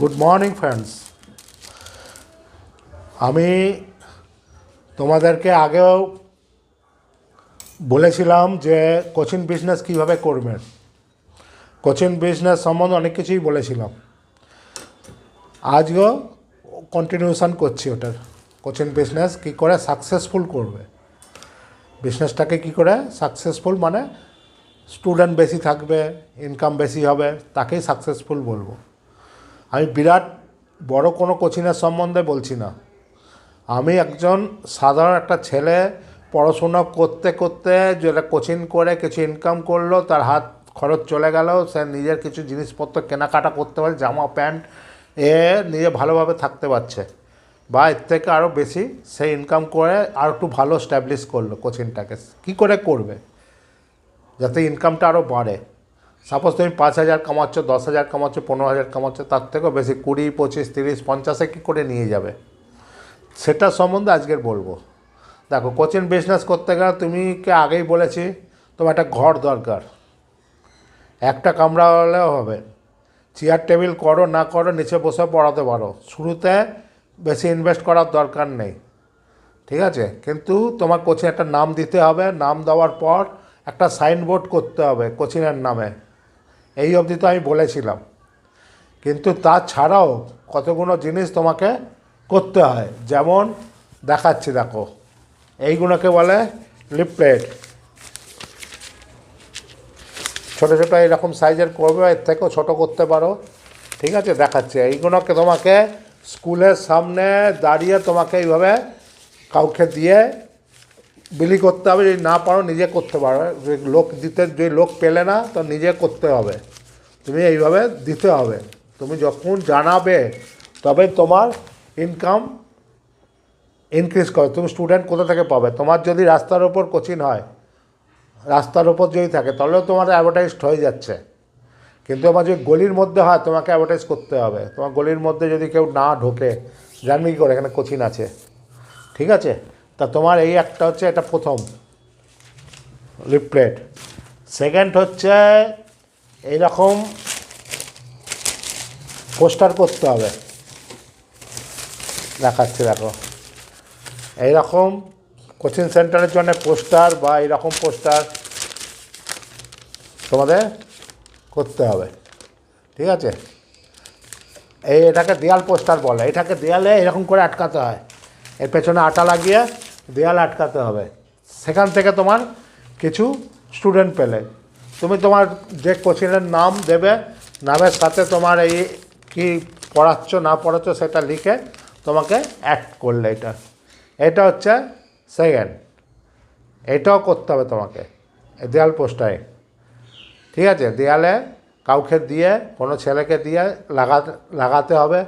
Good morning friends আমি তোমাদেরকে আগেও বলেছিলাম যে কোচিং বিজনেস কীভাবে করবেন। কোচিং বিজনেস সম্বন্ধে অনেক কিছুই বলেছিলাম। আজও কন্টিনিউশন করছি ওটার। কোচিং বিজনেস কী করে সাকসেসফুল করবে। বিজনেসটাকে কী করে সাকসেসফুল মানে স্টুডেন্ট বেশি থাকবে ইনকাম বেশি হবে, তাকেই সাকসেসফুল বলব। আমি বিরাট বড় কোনো কোচিংয়ের সম্বন্ধে বলছি না। আমি একজন সাধারণ একটা ছেলে, পড়াশোনা করতে করতে যেটা কোচিং করে কিছু ইনকাম করল, তার হাত খরচ চলে গেল, সে নিজের কিছু জিনিসপত্র কেনাকাটা করতে পারে, জামা, প্যান্ট, এ নিজে ভালোভাবে থাকতে পারছে। বা এর থেকে আরও বেশি সে ইনকাম করে আর একটু ভালো স্ট্যাবলিশ করল কোচিংটাকে কী করে করবে? যাতে ইনকামটা আরও বাড়ে। সাপোজ তুমি পাঁচ হাজার কামাচ্ছ, দশ হাজার কামাচ্ছ, পনেরো হাজার কামাচ্ছ, তার থেকেও বেশি কুড়ি, পঁচিশ, তিরিশ, পঞ্চাশে কী করে নিয়ে যাবে? সেটা সম্বন্ধে আজকের বলব। দেখো কোচিং বিজনেস করতে গেলে তুমি কে আগেই বলেছি, তোমার একটা ঘর দরকার। একটা কামরা হলেও হবে। চেয়ার, টেবিল করো, না করো, নিচে বসে পড়াতে পারো। শুরুতে বেশি ইনভেস্ট করার দরকার নেই। ঠিক আছে? কিন্তু তোমার কোচিং একটা নাম দিতে হবে। নাম দেওয়ার পর একটা সাইনবোর্ড করতে হবে কোচিংয়ের নামে। এই অবধি তো আমি বলেছিলাম। কিন্তু তাছাড়াও কতগুলো জিনিস তোমাকে করতে হয়। যেমন দেখাচ্ছি, দেখো। এইগুলোকে বলে লিপলেট ছোটো ছোটো এরকম সাইজের করবে, এর থেকেও ছোটো করতে পারো। ঠিক আছে, দেখাচ্ছি। এইগুলোকে তোমাকে স্কুলের সামনে দাঁড়িয়ে তোমাকে এইভাবে কাউকে দিয়ে বিলি করতে হবে, যদি না পারো নিজে করতে পারো। লোক দিতে, যে লোক পেলে না, তো নিজে করতে হবে। তুমি এইভাবে দিতে হবে। তুমি যখন জানাবে, তবে তোমার ইনকাম ইনক্রিজ করে তুমি স্টুডেন্ট কোথা থেকে পাবে? তোমার যদি রাস্তার ওপর কোচিং হয়, রাস্তার ওপর যদি থাকে, তাহলেও তোমার অ্যাডভার্টাইজড হয়ে যাচ্ছে। কিন্তু আমার যদি গলির মধ্যে হয়, তোমাকে অ্যাডভার্টাইজ করতে হবে। তোমার গলির মধ্যে যদি কেউ না ঢোকে জানবি কী করে, এখানে কোচিং আছে। ঠিক আছে? তা তোমার এই একটা হচ্ছে, এটা প্রথম লিপলেট সেকেন্ড হচ্ছে, এইরকম পোস্টার করতে হবে। দেখাচ্ছি, দেখো। এইরকম কোচিং সেন্টারের জন্য পোস্টার বা এইরকম পোস্টার তোমাদের করতে হবে। ঠিক আছে? এই এটাকে দেয়াল পোস্টার বলে। এটাকে দেয়ালে এরকম করে আটকাতে হয়। এর পেছনে আটা লাগিয়ে দেয়াল আটকাতে হবে। সেখান থেকে তোমার কিছু স্টুডেন্ট পেলে। তুমি তোমার যে কোচিংয়ের নাম দেবে, নামের সাথে তোমার এই কি পড়াচ্ছ, না পড়াচ্ছ সেটা লিখে তোমাকে অ্যাড করলে এটা। এটা হচ্ছে সেকেন্ড এটাও করতে হবে তোমাকে দেয়াল পোস্টারে ঠিক আছে? দেয়ালে কাউকে দিয়ে, কোনো ছেলেকে দিয়ে লাগাতে লাগাতে হবে।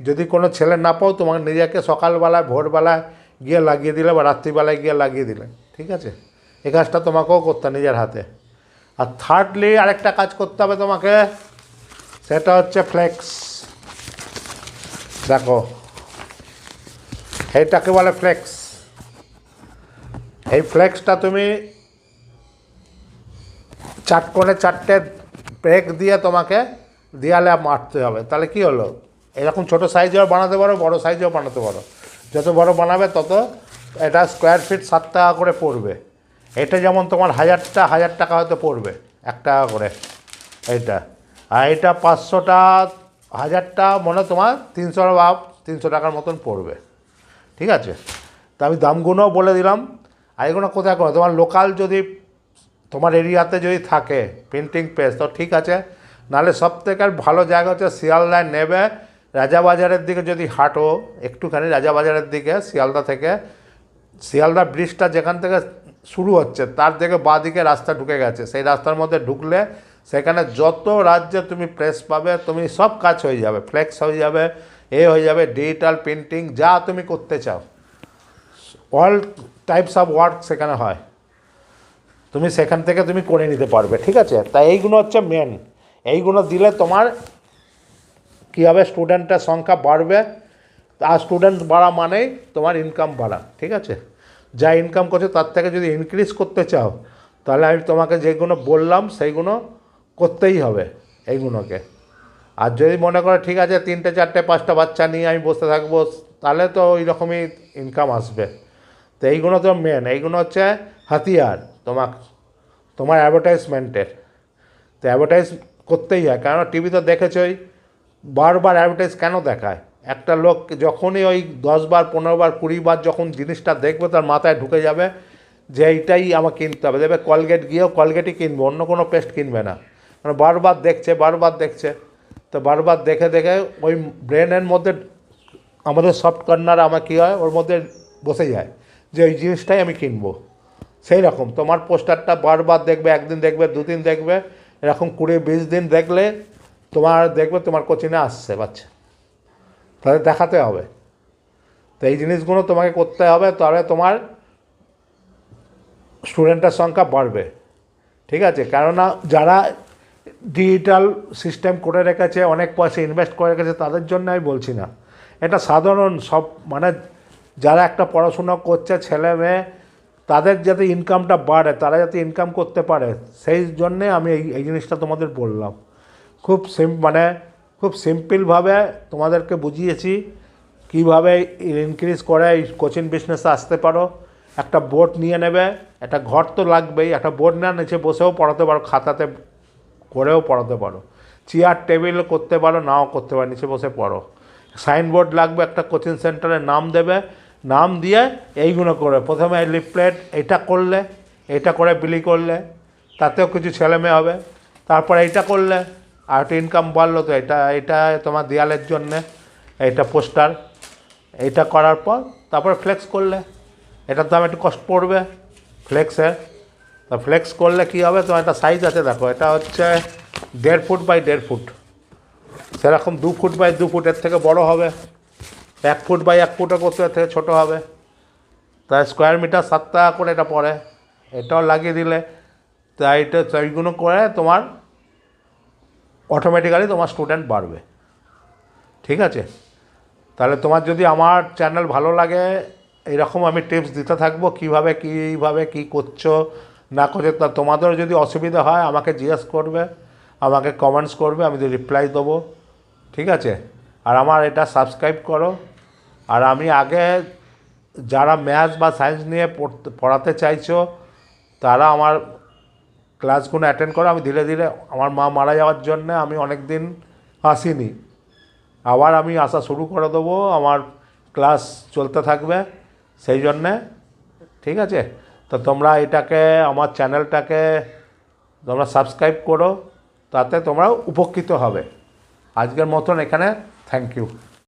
যদি কোনো ছেলে না পাও, তোমাকে নিজেকে সকালবেলায়, ভোরবেলায় গিয়ে লাগিয়ে দিলে বা রাত্রিবেলায় গিয়ে লাগিয়ে দিলে, ঠিক আছে? এই কাজটা তোমাকেও করতে নিজের হাতে। আর থার্ডলি আরেকটা কাজ করতে হবে তোমাকে, সেটা হচ্ছে ফ্লেক্স দেখো, এইটাকে বলে ফ্লেক্স এই ফ্লেক্সটা তুমি চার কোণে চারটে ব্রেক দিয়ে তোমাকে দেয়ালে মারতে হবে। তাহলে কি হলো? এরকম ছোটো সাইজেও বানাতে পারো, বড় সাইজেও বানাতে পারো। যত বড় বানাবে তত এটা স্কোয়ার ফিট সাত টাকা করে পড়বে। এটা যেমন তোমার হাজারটা, হাজার টাকা হয়তো পড়বে, এক টাকা করে। এইটা। আর এটা পাঁচশোটা, হাজারটা মনে তোমার তিনশো বা তিনশো টাকার মতন পড়বে। ঠিক আছে? তা আমি দামগুলোও বলে দিলাম। আর এগুলো কোথায় করো? তোমার লোকাল যদি তোমার এরিয়াতে যদি থাকে প্রিন্টিং প্রেস তো ঠিক আছে। নাহলে সব থেকে ভালো জায়গা হচ্ছে শিয়ালদায় নেবে রাজাবাজারের দিকে যদি হাঁটো, একটুখানি রাজাবাজারের দিকে, শিয়ালদা থেকে, শিয়ালদা ব্রিজটা যেখান থেকে শুরু হচ্ছে, তার দিকে বাঁ দিকে রাস্তা ঢুকে গেছে। সেই রাস্তার মধ্যে ঢুকলে সেখানে যত রাজ্যে তুমি প্রেস পাবে, তুমি সব কাজ হয়ে যাবে। ফ্লেক্স হয়ে যাবে, এ হয়ে যাবে ডিজিটাল প্রিন্টিং যা তুমি করতে চাও। অল টাইপস অফ ওয়ার্ক সেখানে হয়। তুমি সেখান থেকে তুমি করে নিতে পারবে, ঠিক আছে? তাই এইগুলো হচ্ছে মেন এইগুলো দিলে তোমার কী হবে স্টুডেন্টের সংখ্যা বাড়বে, আর স্টুডেন্ট বাড়া মানেই তোমার ইনকাম বাড়া, ঠিক আছে? যা ইনকাম করছে তার থেকে যদি ইনক্রিজ করতে চাও, তাহলে আমি তোমাকে যেগুলো বললাম সেইগুলো করতেই হবে এইগুলোকে। আর যদি মনে করে, ঠিক আছে, তিনটে, চারটে, পাঁচটা বাচ্চা নিয়ে আমি বসে থাকব তাহলে তো ওই রকমই ইনকাম আসবে। তো এইগুলো তো মেন এইগুলো হচ্ছে হাতিয়ার তোমার তোমার অ্যাডভার্টাইজমেন্টের তো অ্যাডভার্টাইজ করতেই হয় কারণ টিভি তো দেখেছই। বারবার অ্যাডভার্টাইজ কেন দেখায়? একটা লোক যখনই ওই দশবার, পনেরোবার, কুড়িবার যখন জিনিসটা দেখবে, তার মাথায় ঢুকে যাবে যে এইটাই আমার কিনতে হবে। দেখবে কলগেট গিয়েও কলগেটই কিনবে, অন্য কোনো পেস্ট কিনবে না। মানে বারবার দেখছে বারবার দেখছে। তো বারবার দেখে দেখে ওই ব্রেনের মধ্যে আমাদের সফট কর্নার আমার কী হয়, ওর মধ্যে বসে যায় যে ওই জিনিসটাই আমি কিনবো। সেই রকম তোমার পোস্টারটা বারবার দেখবে, একদিন দেখবে, দুদিন দেখবে, এরকম কুড়ি, বিশ দিন দেখলে তোমার দেখবে তোমার কোচিংয়ে আসছে, বাচ্চা। তাহলে দেখাতে হবে। তো এই জিনিসগুলো তোমাকে করতে হবে, তাহলে তোমার স্টুডেন্টের সংখ্যা বাড়বে। ঠিক আছে? কেননা যারা ডিজিটাল সিস্টেম করে রেখেছে, অনেক পয়সা ইনভেস্ট করে রেখেছে, তাদের জন্য আমি বলছি না। এটা সাধারণ সব মানে যারা একটা পড়াশোনা করছে, ছেলে মেয়ে, তাদের যাতে ইনকামটা বাড়ে, তারা যাতে ইনকাম করতে পারে, সেই জন্যে আমি এই এই জিনিসটা তোমাদের বললাম। খুব সিম মানে খুব সিম্পলভাবে তোমাদেরকে বুঝিয়েছি কীভাবে ইনক্রিজ করে এই কোচিং বিজনেসে আসতে পারো। একটা বোর্ড নিয়ে নেবে, একটা ঘর তো লাগবেই, একটা বোর্ড না নিচে বসেও পড়াতে পারো, খাতাতে করেও পড়াতে পারো। চেয়ার টেবিল করতে পারো, নাও করতে পারো, নিচে বসে পড়ো। সাইনবোর্ড লাগবে, একটা কোচিং সেন্টারের নাম দেবে। নাম দিয়ে এইগুলো করে, প্রথমে লিফলেট এটা করলে, এটা করে বিলি করলে, তাতেও কিছু ছেলে মেয়ে হবে। তারপর এইটা করলে আর ইনকাম বাড়লো তো, এটা এটা তোমার দেয়ালের জন্যে এইটা পোস্টার এইটা করার পর তারপরে ফ্লেক্স করলে, এটার দাম একটু কষ্ট পড়বে ফ্লেক্সের তা ফ্লেক্স করলে কী হবে? তোমার একটা সাইজ আছে, দেখো, এটা হচ্ছে দেড় ফুট বাই দেড় ফুট। সেরকম দু ফুট বাই দু ফুটের থেকে বড় হবে, এক ফুট বাই এক ফুটও করতে থেকে ছোটো হবে। তা স্কোয়ার মিটার সাত টাকা করে এটা পড়ে, এটাও লাগিয়ে দিলে তাই এটা এইগুলো করে তোমার অটোমেটিক্যালি তোমার স্টুডেন্ট বাড়বে। ঠিক আছে? তাহলে তোমার যদি আমার চ্যানেল ভালো লাগে, এরকম আমি টিপস দিতে থাকব, কীভাবে, কীভাবে, কী করছ, না করছ, তা তোমাদেরও যদি অসুবিধা হয়, আমাকে জিজ্ঞেস করবে, আমাকে কমেন্টস করবে, আমি রিপ্লাই দেবো। ঠিক আছে? আর আমার এটা সাবস্ক্রাইব করো। আর আমি আগে যারা ম্যাথ বা সায়েন্স নিয়ে পড়তে, পড়াতে চাইছো, তারা আমার ক্লাসগুলো অ্যাটেন্ড করো, আমি ধীরে ধীরে আমার মা মারা যাওয়ার জন্য আমি অনেক দিন আসিনি। আবার আমি আসা শুরু করে দেবো, আমার ক্লাস চলতে থাকবে, সেই জন্যে, ঠিক আছে? তো তোমরা এটাকে, আমার চ্যানেলটাকে তোমরা সাবস্ক্রাইব করো, তাতে তোমরা উপকৃত হবে। আজকের মতন এখানে থ্যাংক ইউ